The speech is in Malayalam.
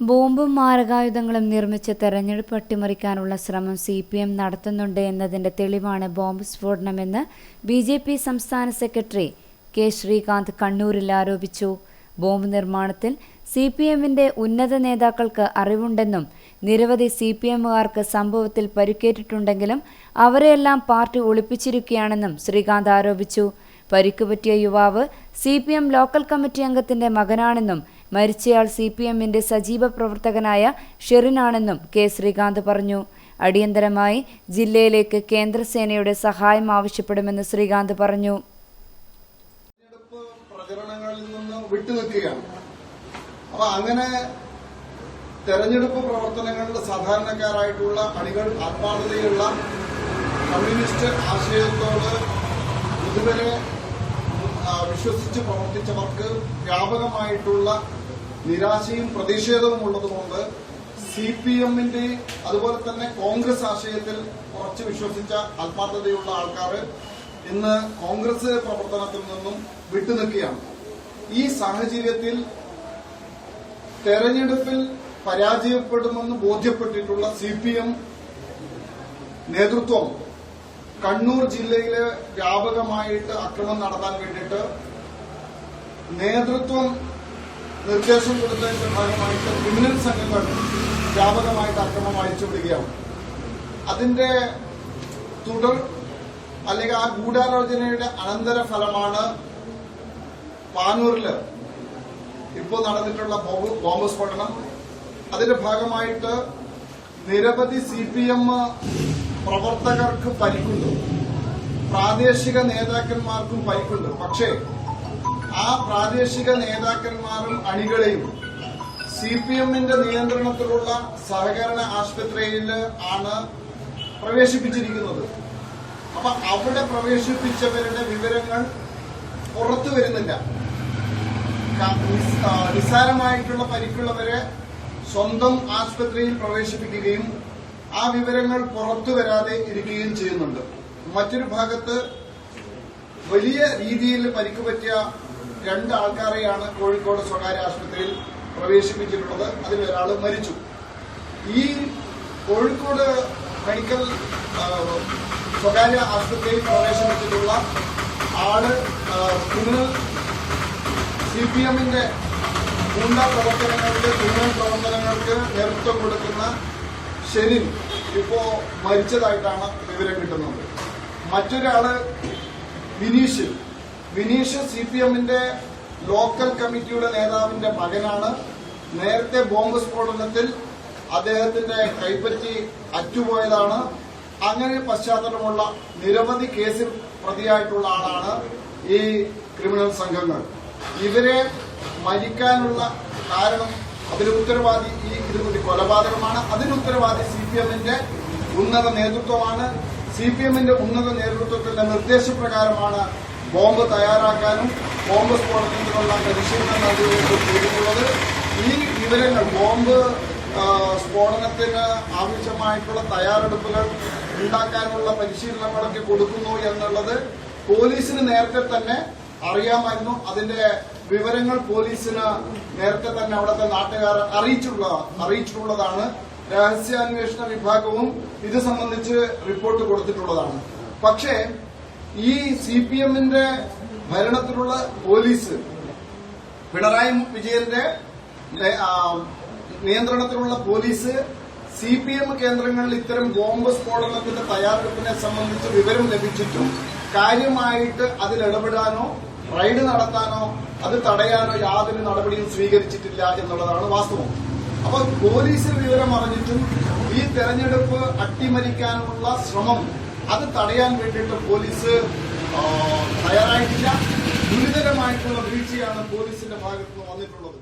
ബോംബും മാരകായുധങ്ങളും നിർമ്മിച്ച് തെരഞ്ഞെടുപ്പ് അട്ടിമറിക്കാനുള്ള ശ്രമം സി പി എം നടത്തുന്നുണ്ട് എന്നതിന്റെ തെളിവാണ് ബോംബ് സ്ഫോടനമെന്ന് ബി ജെ പി സംസ്ഥാന സെക്രട്ടറി കെ ശ്രീകാന്ത് കണ്ണൂരിൽ ആരോപിച്ചു. ബോംബ് നിർമ്മാണത്തിൽ സി പി എമ്മിന്റെ ഉന്നത നേതാക്കൾക്ക് അറിവുണ്ടെന്നും നിരവധി സി പി എമ്മുകാർക്ക് സംഭവത്തിൽ പരിക്കേറ്റിട്ടുണ്ടെങ്കിലും അവരെയെല്ലാം പാർട്ടി ഒളിപ്പിച്ചിരിക്കുകയാണെന്നും ശ്രീകാന്ത് ആരോപിച്ചു. പരിക്കുപറ്റിയ യുവാവ് C P M local committee അംഗത്തിന്റെ മകനാണെന്നും മരിച്ചയാൾ സി പി എമ്മിന്റെ സജീവ പ്രവർത്തകനായ ഷെറിനാണെന്നും കെ ശ്രീകാന്ത് പറഞ്ഞു. അടിയന്തരമായി ജില്ലയിലേക്ക് കേന്ദ്രസേനയുടെ സഹായം ആവശ്യപ്പെടുമെന്ന് ശ്രീകാന്ത് പറഞ്ഞു. വിട്ടുനിൽക്കുകയാണ്. അങ്ങനെ തെരഞ്ഞെടുപ്പ് പ്രവർത്തനങ്ങളിൽ സാധാരണക്കാരായിട്ടുള്ള അണികൾ ആത്മാർത്ഥതയുള്ള കമ്മ്യൂണിസ്റ്റ് ആശയത്തോട് ഇതുവരെ വിശ്വസിച്ച് പ്രവർത്തിച്ചവർക്ക് വ്യാപകമായിട്ടുള്ള നിരാശയും പ്രതിഷേധവും ഉള്ളതുകൊണ്ട് സി പി എമ്മിന്റെ അതുപോലെ തന്നെ കോൺഗ്രസ് ആശയത്തിൽ കുറച്ച് വിശ്വസിച്ച ആത്മാർത്ഥതയുള്ള ആൾക്കാർ ഇന്ന് കോൺഗ്രസ് പ്രവർത്തനത്തിൽ നിന്നും വിട്ടുനിൽക്കുകയാണ്. ഈ സാഹചര്യത്തിൽ തെരഞ്ഞെടുപ്പിൽ പരാജയപ്പെടുമെന്ന് ബോധ്യപ്പെട്ടിട്ടുള്ള സി പി എം നേതൃത്വം കണ്ണൂർ ജില്ലയിൽ വ്യാപകമായിട്ട് അക്രമം നടത്താൻ വേണ്ടിയിട്ട് നേതൃത്വം നിർദ്ദേശം കൊടുത്തതിന്റെ ഭാഗമായിട്ട് ക്രിമിനൽ സംഘങ്ങൾ വ്യാപകമായിട്ട് അക്രമം അഴിച്ചുവിടുകയാണ് അതിന്റെ തുടർ അല്ലെങ്കിൽ ആ ഗൂഢാലോചനയുടെ അനന്തര ഫലമാണ് പാനൂരിൽ ഇപ്പോൾ നടന്നിട്ടുള്ള ബോംബ് സ്ഫോടനം. അതിന്റെ ഭാഗമായിട്ട് നിരവധി സി പി എം പ്രവർത്തകർക്ക് പരിക്കുണ്ട്. പ്രാദേശിക നേതാക്കന്മാർക്കും പരിക്കുണ്ട്. പക്ഷേ ആ പ്രാദേശിക നേതാക്കന്മാരും അണികളെയും സി പി എമ്മിന്റെ നിയന്ത്രണത്തിലുള്ള സഹകരണ ആശുപത്രിയിൽ ആണ് പ്രവേശിപ്പിച്ചിരിക്കുന്നത്. അപ്പൊ അവിടെ പ്രവേശിപ്പിച്ചവരുടെ വിവരങ്ങൾ പുറത്തു വരുന്നില്ല. നിസ്സാരമായിട്ടുള്ള പരിക്കുള്ളവരെ സ്വന്തം ആശുപത്രിയിൽ പ്രവേശിപ്പിക്കുകയും ആ വിവരങ്ങൾ പുറത്തു വരാതെ ഇരിക്കുകയും ചെയ്യുന്നുണ്ട്. മറ്റൊരു ഭാഗത്ത് വലിയ രീതിയിൽ പരിക്ക് പറ്റിയ രണ്ട് ആൾക്കാരെയാണ് കോഴിക്കോട് സ്വകാര്യ ആശുപത്രിയിൽ പ്രവേശിപ്പിച്ചിട്ടുള്ളത്. അതിൽ ഒരാൾ മരിച്ചു. ഈ കോഴിക്കോട് മെഡിക്കൽ സ്വകാര്യ ആശുപത്രിയിൽ പ്രവേശിപ്പിച്ചിട്ടുള്ള ആൾ ക്രിമിനൽ സി പി എമ്മിന്റെ ഗുണ്ട പ്രവർത്തനങ്ങൾക്ക് ക്രിമിനൽ പ്രവർത്തനങ്ങൾക്ക് നേതൃത്വം കൊടുക്കുന്ന ഷെരിൻ ഇപ്പോ മരിച്ചതായിട്ടാണ് വിവരം കിട്ടുന്നത്. മറ്റൊരാൾ വിനീഷ് വിനീഷ് സി പി എമ്മിന്റെ ലോക്കൽ കമ്മിറ്റിയുടെ നേതാവിന്റെ മകനാണ്. നേരത്തെ ബോംബ് സ്ഫോടനത്തിൽ അദ്ദേഹത്തിന്റെ കൈപ്പറ്റി അറ്റുപോയതാണ്. അങ്ങനെ പശ്ചാത്തലമുള്ള നിരവധി കേസിൽ പ്രതിയായിട്ടുള്ള ആളാണ് ഈ ക്രിമിനൽ സംഘങ്ങൾ. ഇവരെ മരിക്കാനുള്ള കാരണം അതിന് ഉത്തരവാദി ഈ ഇരുപതി കൊലപാതകമാണ്. അതിന് ഉത്തരവാദി സി പി എമ്മിന്റെ ഉന്നത നേതൃത്വമാണ്. സി പി എമ്മിന്റെ ഉന്നത നേതൃത്വത്തിന്റെ നിർദ്ദേശപ്രകാരമാണ് ബോംബ് തയ്യാറാക്കാനും ബോംബ് സ്ഫോടനത്തിനുള്ള പരിശീലനം നൽകുകയും ചെയ്തിട്ടുള്ളത്. ഈ വിവരങ്ങൾ ബോംബ് സ്ഫോടനത്തിന് ആവശ്യമായിട്ടുള്ള തയ്യാറെടുപ്പുകൾ ഉണ്ടാക്കാനുള്ള പരിശീലനങ്ങളൊക്കെ കൊടുക്കുന്നു എന്നുള്ളത് പോലീസിന് നേരത്തെ തന്നെ അറിയാമായിരുന്നു. അതിന്റെ വിവരങ്ങൾ പോലീസിന് നേരത്തെ തന്നെ അവിടുത്തെ നാട്ടുകാർ അറിയിച്ചിട്ടുള്ളതാണ് അറിയിച്ചിട്ടുള്ളതാണ്. രഹസ്യാന്വേഷണ വിഭാഗവും ഇത് സംബന്ധിച്ച് റിപ്പോർട്ട് കൊടുത്തിട്ടുള്ളതാണ്. പക്ഷേ ഈ സി പി എമ്മിന്റെ ഭരണത്തിലുള്ള പോലീസ് പിണറായി വിജയന്റെ നിയന്ത്രണത്തിലുള്ള പോലീസ് സി പി എം കേന്ദ്രങ്ങളിൽ ഇത്തരം ബോംബ് സ്ഫോടനത്തിന്റെ തയ്യാറെടുപ്പിനെ സംബന്ധിച്ച് വിവരം ലഭിച്ചിട്ടും കാര്യമായിട്ട് അതിൽ ഇടപെടാനോ റൈഡ് നടത്താനോ അത് തടയാനോ യാതൊരു നടപടിയും സ്വീകരിച്ചിട്ടില്ല എന്നുള്ളതാണ് വാസ്തവം. അപ്പൊ പോലീസിൽ വിവരം അറിഞ്ഞിട്ടും ഈ തെരഞ്ഞെടുപ്പ് അട്ടിമരിക്കാനുള്ള ശ്രമം അത് തടയാൻ വേണ്ടിയിട്ട് പോലീസ് തയ്യാറായിട്ടില്ല. ഗുരുതരമായിട്ടുള്ള വീഴ്ചയാണ് പോലീസിന്റെ ഭാഗത്തുനിന്ന് വന്നിട്ടുള്ളത്.